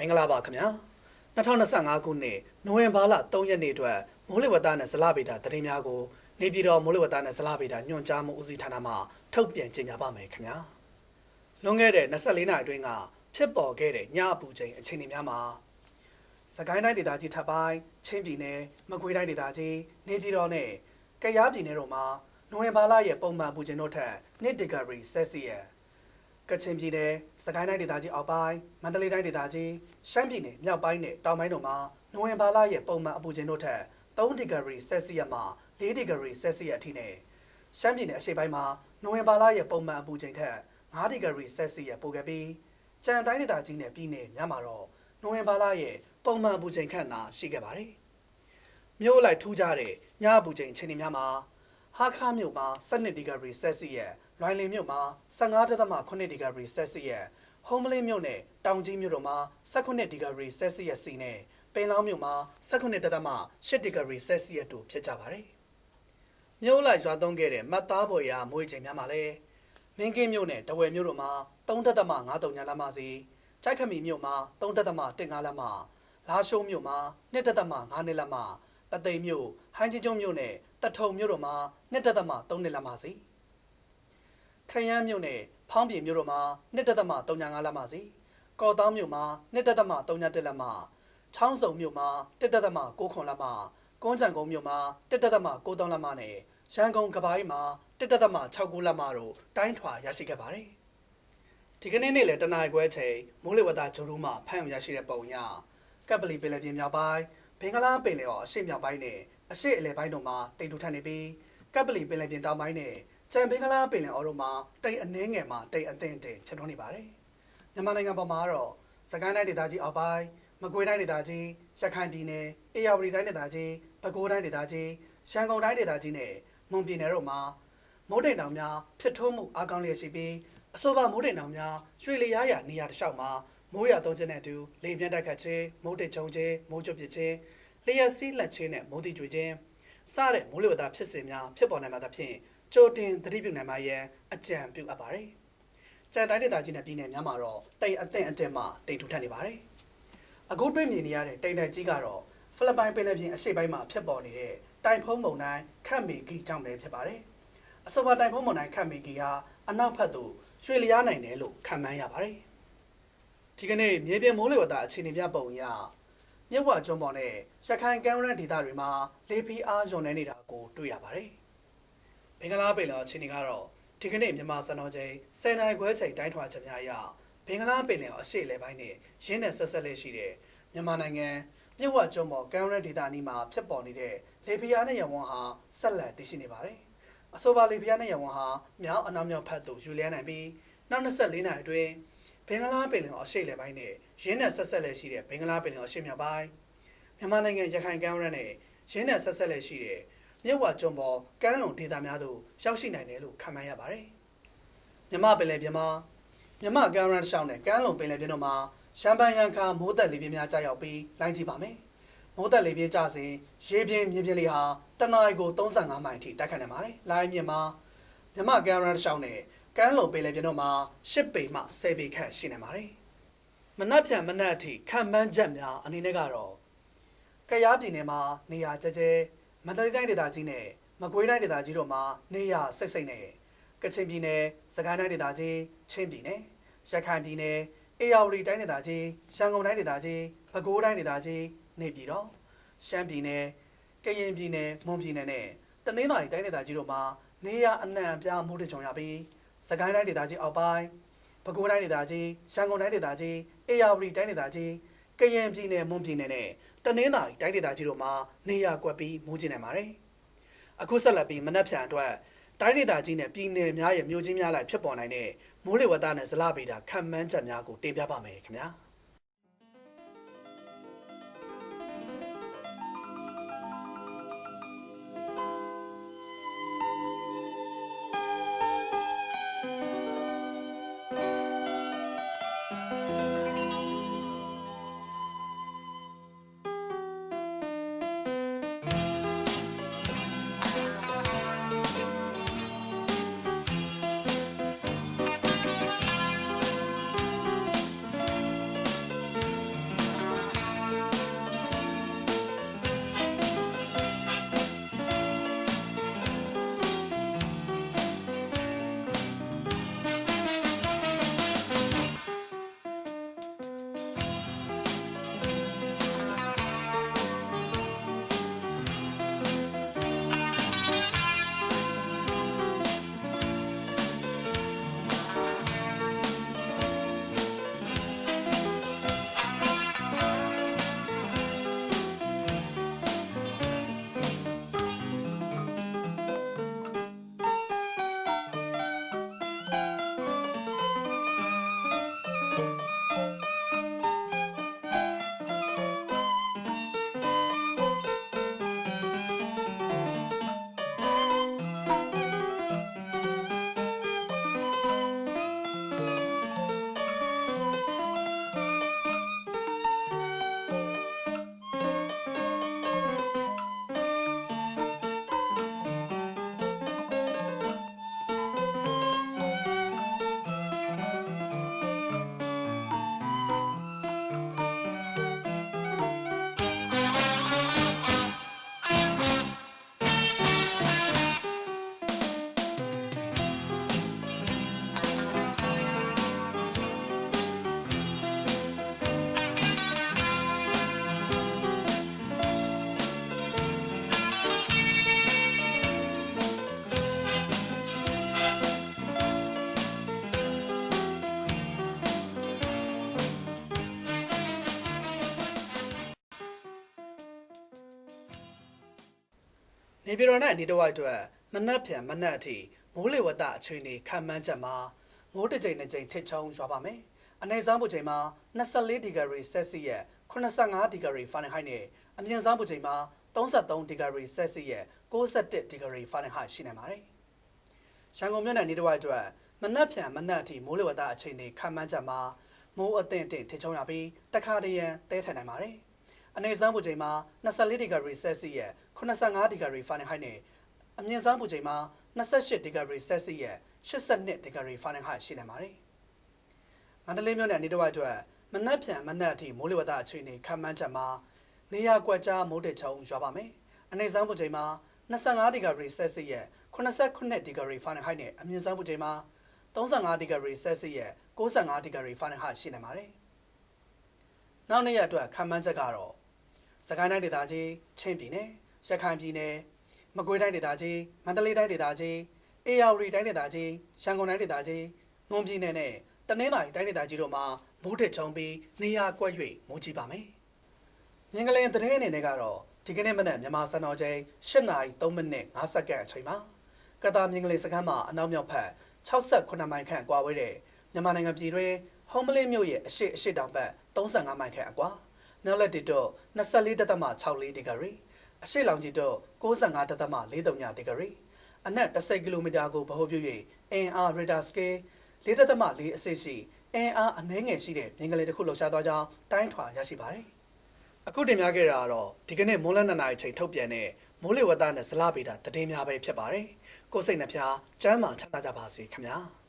မင်္ဂလာပါခင်ဗျာ2025ခုနှစ်နိုဝင်ဘာလ3ရက်နေ့အတွက်မိုးလေဝသနဲ့ဇလဗေဒသတင်းများကိုနေပြည်တော်မိုးလေဝသနဲ့ဇလဗေဒညွှန်ကြားမှုဦးစီးဌာနမှထုတ်ပြန်ကြေညာပါမယ်ခင်ဗျာလွန်ခဲ့တဲ့24နာရီအတွင်းကဖြစ်ပေါ်ခဲ့တဲ့ညအပူချိန်အခြေအနေများမှာစကိုင်းတိုင်းဒေသကြီးထပ်ပိုင်းချင်းပြည်နယ်မကွေးတိုင်းဒေသကြီးနေပြည်တော်နဲ့ကယားပြည်နယ်တို့မှာနိုဝင်ဘာလရဲ့ပုံမှန်အပူချိန်တို့ထက်1ဒီဂရီဆယ်စီယပ် ကချင်ပြည်နယ်စကိုင်းတိုင်းဒေသကြီးအောက်ပိုင်းမန္တလေးတိုင်းဒေသကြီးရှမ်းပြည်နယ်မြောက်ပိုင်းနဲ့တောင်ပိုင်းတို့မှာနိုဝင်ဘာလရဲ့ပုံမှန်အပူချိန်တို့ထက်3ဒီဂရီဆယ်စီယပ်မှ4ဒီဂရီဆယ်စီယပ်အထိနဲ့ရှမ်းပြည်နယ်အရှေ့ပိုင်းမှာနိုဝင်ဘာလရဲ့ပုံမှန်အပူချိန်ထက်5ဒီဂရီဆယ်စီယပ်ပိုခဲ့ပြီးကြံတိုင်းဒေသကြီးနဲ့ပြည်နယ်များမှာတော့နိုဝင်ဘာလရဲ့ပုံမှန်အပူချိန်ခန့်သာရှိခဲ့ပါတယ်။မြို့အလိုက်ထူးခြားတဲ့ညအပူချိန်ချိန်များမှာဟာခါမြို့မှာ12ဒီဂရီဆယ်စီယပ် လွိုင်လင်မြို့မှာ15.8ဒီဂရီဆယ်စီယပ်ဟုံးမလင်းမြို့နဲ့တောင်ကြီးမြို့တို့မှာ18ဒီဂရီဆယ်စီယပ်စီနဲ့ပင်လောင်းမြို့မှာ18.8ဒီဂရီဆယ်စီယပ်တို့ဖြစ်ကြပါတယ်။မြို့လိုက်ရွာသွန်းခဲ့တဲ့မတ်သားပေါ်ရာမွေးချိန်များမှာလည်းမင်းကင်းမြို့နဲ့တဝယ်မြို့တို့မှာ3.53ညလမ်းမစီကြိုက်ခမီမြို့မှာ3.15လမ်းမလာရှုံးမြို့မှာ2.5နှစ်လမ်းမပသိမ်မြို့ဟိုင်းကြီးကျွန်းမြို့နဲ့တထုံမြို့တို့မှာ2.3နှစ်လမ်းမစီ ခရမ်းမြို့နဲ့ဖောင်းပြင်မြို့တို့မှာ2.35လမ်းမစီကော်တောင်းမြို့မှာ2.31လမ်းမချောင်းစုံမြို့မှာ1.6ခွန်လမ်းမကွန်းချံကုန်းမြို့မှာ1.93လမ်းမနဲ့ရန်ကုန်ကပိုင်းမှာ1.69လမ်းမတို့တိုင်းထွာရရှိခဲ့ပါတယ်ဒီကနေ့နေ့လည်းတနင်္လာခွဲချိန်မိုးလေဝသဂျိုးရူးမှဖမ်းအောင်ရရှိတဲ့ပုံရကပ်ပလီပင်လယ်ပြင်မြောက်ပိုင်းဘင်္ဂလားပင်လယ်အော်အရှေ့မြောက်ပိုင်းနဲ့အရှေ့အလယ်ပိုင်းတို့မှာတိမ်ထူထပ်နေပြီးကပ်ပလီပင်လယ်ပြင်တောင်ပိုင်းနဲ့ ကြံဘင်္ဂလားပင်လယ်အော်တို့မှာတိမ်အနှဲငယ်မှာတိမ်အသင့်အင့်ဖြစ်ထွန်းနေပါတယ်။မြန်မာနိုင်ငံပေါ်မှာတော့စကိုင်းတိုင်းဒေသကြီးအောက်ပိုင်းမကွေးတိုင်းဒေသကြီးရခိုင်ပြည်နယ်အေရဝတီတိုင်းဒေသကြီးပဲခူးတိုင်းဒေသကြီးရန်ကုန်တိုင်းဒေသကြီးနဲ့မွန်ပြည်နယ်တို့မှာမိုးတိမ်တောင်များဖြစ်ထွန်းမှုအကောင်းလျက်ရှိပြီးအဆိုပါမိုးတိမ်တောင်များရွှေလျားရနေရာတစ်လျှောက်မှာမိုးရသုံးခြင်းနဲ့အတူလေပြင်းတိုက်ခတ်ခြင်းမိုးတိမ်ချုံခြင်းမိုးကြွပစ်ခြင်းလျှက်စီးလက်ခြင်းနဲ့မိုးတိကျွေခြင်းစတဲ့မိုးလေဝသဖြစ်စဉ်များဖြစ်ပေါ်နိုင်မှာသဖြင့် ကြိုတင်သတိပြုနိုင်မှာရန်အကြံပြုအပ်ပါတယ်။ကြံတိုင်းဒေသကြီးနဲ့ပြည်နယ်များမှာတော့တိမ်အသင့်အတင်မှတိမ်ထူထပ်နေပါတယ်။အခုတွေ့မြင်နေရတဲ့တိမ်တိုက်ကြီးကတော့ဖိလစ်ပိုင်ပင်လယ်ပြင်အရှေ့ပိုင်းမှာဖြစ်ပေါ်နေတဲ့တိုင်ဖုံးမုန်တိုင်းခတ်မီဂီကြောင့်ပဲဖြစ်ပါတယ်။အဆိုပါတိုင်ဖုံးမုန်တိုင်းခတ်မီဂီဟာအနောက်ဘက်သို့ရွှေလျားနိုင်တယ်လို့ခန့်မှန်းရပါတယ်။ဒီကနေ့မြေပြင်မိုးလေဝသအခြေအနေပြပုံအရမြစ်ဝကျွန်းပေါ်နဲ့ရခိုင်ကမ်းရိုးတန်းဒေသတွေမှာလေဖိအားညွန်နေနေတာကိုတွေ့ရပါတယ်။ ဘင်္ဂလားပင်လယ်အခြေအနေကတော့ဒီကနေ့မြန်မာစံတော်ချိန်10နိုင်ခွဲချိန်တိုင်းထွာချက်များအရဘင်္ဂလားပင်လယ်အရှေ့လေပိုင်းနဲ့ရင်းနဲ့ဆက်ဆက်လေးရှိတဲ့မြန်မာနိုင်ငံမြစ်ဝကျွန်းပေါ်ကမ်းရိုးတန်းဒေသနီးမှာဖြစ်ပေါ်နေတဲ့လေဖိအားနဲ့ရဝန်းဟာဆက်လက်တည်ရှိနေပါတယ်။အဆိုပါလေဖိအားနဲ့ရဝန်းဟာမြောက်အနောက်မြောက်ဖက်သို့ယူလျားနိုင်ပြီးနောက်24နာရီအတွင်းဘင်္ဂလားပင်လယ်အရှေ့လေပိုင်းနဲ့ရင်းနဲ့ဆက်ဆက်လက်ရှိတဲ့ဘင်္ဂလားပင်လယ်အရှေ့မြောက်ပိုင်းမြန်မာနိုင်ငံရခိုင်ကမ်းရိုးတန်းနဲ့ရင်းနဲ့ဆက်ဆက်လက်ရှိတဲ့ မြစ်ဝကျွန်းပေါ်ကမ်းလွန်ဒေသများသို့ရောက်ရှိနိုင်တယ်လို့ခန့်မှန်းရပါတယ်။မြမပင်လယ်ပြင်မှာမြမကမ်းရိုးတန်းရှောင်းတဲ့ကမ်းလွန်ပင်လယ်ပြင်တို့မှာရှမ်းပန်းရန်ခါမိုးသက်လေပြင်းများကြာရောက်ပြီးလိုင်းကြည့်ပါမယ်။မိုးသက်လေပြင်းကြစဉ်ရေပြင်းမြင်းပြင်းလေးဟာတနအီကို35မိုင်အထိတိုက်ခတ်နိုင်ပါတယ်။လိုင်းမြင့်မှာမြမကမ်းရိုးတန်းရှောင်းတဲ့ကမ်းလွန်ပင်လယ်ပြင်တို့မှာ10ပေမှ10ပေခန့်ရှိနိုင်ပါတယ်။မနက်ဖြန်မနက်အထိခံမှန်းချက်များအနေနဲ့ကတော့ကယားပြည်နယ်မှာနေရာကျကျ မန္တလေးတိုင်းဒေသကြီးနဲ့မကွေးတိုင်းဒေသကြီးတို့မှာနေရာစိတ်စိတ်နဲ့ကချင်ပြည်နယ်စကိုင်းတိုင်းဒေသကြီးချင်းပြည်နယ်ရခိုင်ပြည်နယ်အေရဝတီတိုင်းဒေသကြီးရန်ကုန်တိုင်းဒေသကြီးပဲခူးတိုင်းဒေသကြီးနေပြည်တော်ရှမ်းပြည်နယ်ကရင်ပြည်နယ်မွန်ပြည်နယ်နဲ့တနင်္သာရီတိုင်းဒေသကြီးတို့မှာနေရာအနှံ့အပြားမိုးတကြုံရပြီးစကိုင်းတိုင်းဒေသကြီးအောက်ပိုင်းပဲခူးတိုင်းဒေသကြီးရန်ကုန်တိုင်းဒေသကြီးအေရဝတီတိုင်းဒေသကြီး ကရင်ပြည်နယ်မွန်ပြည်နယ်နဲ့တနင်္သာရီတိုင်းဒေသကြီးတို့မှာနေရာကွက်ပြီးမိုးကျင်နိုင်ပါတယ်။အခုဆက်လက်ပြီးမနက်ဖြန်အတွက်တိုင်းဒေသကြီးနဲ့ပြည်နယ်များရဲ့မြို့ကြီးများလိုက်ဖြစ်ပေါ်နိုင်တဲ့မိုးလေဝသနဲ့ဇလဗေဒခံမှန်းချက်များကိုတင်ပြပါမယ်ခင်ဗျာ။ နေပြည်တော်နဲ့အနီးတစ်ဝိုက်အတွက်မနက်ဖြန်မနက်အထိမိုးလေဝသအခြေအနေခံမှန်းချက်မှာမိုးတစ်ကြိမ်တစ်ကြိမ်ထစ်ချုံရွာပါမယ်။အနေစားပူချိန်မှာ24ဒီဂရီဆက်စီယက်85ဒီဂရီဖာရန်ဟိုက်နဲ့အမြင့်စားပူချိန်မှာ33ဒီဂရီဆက်စီယက်61ဒီဂရီဖာရန်ဟိုက်ရှိနေပါတယ်။ရန်ကုန်မြို့နယ်နေတစ်ဝိုက်အတွက်မနက်ဖြန်မနက်အထိမိုးလေဝသအခြေအနေခံမှန်းချက်မှာမိုးအသင့်အင့်ထစ်ချုံရပြီးတခါတရံတဲထန်နိုင်ပါတယ်။ အနေစမ်းပူချိန်မှာ24ဒီဂရီဆက်စီယက်85ဒီဂရီဖာရန်ဟိုက်နဲ့အမြင့်ဆုံးပူချိန်မှာ28ဒီဂရီဆက်စီယက်82ဒီဂရီဖာရန်ဟိုက်ရှိနေပါတယ်။မန္တလေးမြို့နယ်နေတစ်ဝိုက်အတွက်မနက်ဖြန်မနက်အထိမိုးလေဝသအခြေအနေခန့်မှန်းချက်မှာနေရာကွက်ကြားမိုးတက်ချုံရွာပါမယ်။အနေဆုံးပူချိန်မှာ25ဒီဂရီဆက်စီယက်89ဒီဂရီဖာရန်ဟိုက်နဲ့အမြင့်ဆုံးပူချိန်မှာ35ဒီဂရီဆက်စီယက်65ဒီဂရီဖာရန်ဟိုက်ရှိနေပါတယ်။နောက်နေ့ရက်အတွက်ခန့်မှန်းချက်ကတော့ စကိုင်းတိုင်းဒေသကြီးချင်းပြည်နယ်ရခိုင်ပြည်နယ်မကွေးတိုင်းဒေသကြီးမန္တလေးတိုင်းဒေသကြီးအေရဝတီတိုင်းဒေသကြီးရန်ကုန်တိုင်းဒေသကြီးမွန်ပြည်နယ်နဲ့တနင်္သာရီတိုင်းဒေသကြီးတို့မှာမိုးထစ်ချုံပြီးနေရာကွက်၍မိုးကြီးပါမယ်။မြင်းကလေးသတင်းအနေနဲ့ကတော့ဒီကနေ့မနက်မြန်မာစံတော်ချိန်8နာရီ3မိနစ်5စက္ကန့်အချိန်မှာကတာမြင်းကလေးစခန်းမှာအနောက်မြောက်ဖက်68မိုင်ခန့်ကွာဝေးတဲ့မြန်မာနိုင်ငံပြည်တွင်းဟုံးမလေးမြို့ရဲ့အရှိအရှိတောင်ဘက်35မိုင်ခန့်အကွာ နောက်လက်တီတော့24.64ဒီဂရီအရှိလောင်ကြီးတော့65.43ဒီဂရီအနက်10ကီလိုမီတာကိုဗဟိုပြု၍ NR radar scale 4.4အဆင့်ရှိ NR အနည်းငယ်ရှိတဲ့မြင်းကလေးတစ်ခုလှုပ်ရှားသွားကြောင်းတိုင်းထွာရရှိပါတယ်အခုတင်ပြခဲ့တာကတော့ဒီကနေ့မိုးလန်းနှစ်နာရီချိန်ထုတ်ပြန်တဲ့မိုးလေဝသနဲ့ဇလဗေဒသတင်းများပဲဖြစ်ပါတယ်ကိုယ်စိတ်နှဖျားစမ်းမချမ်းသာကြပါစေခင်ဗျာ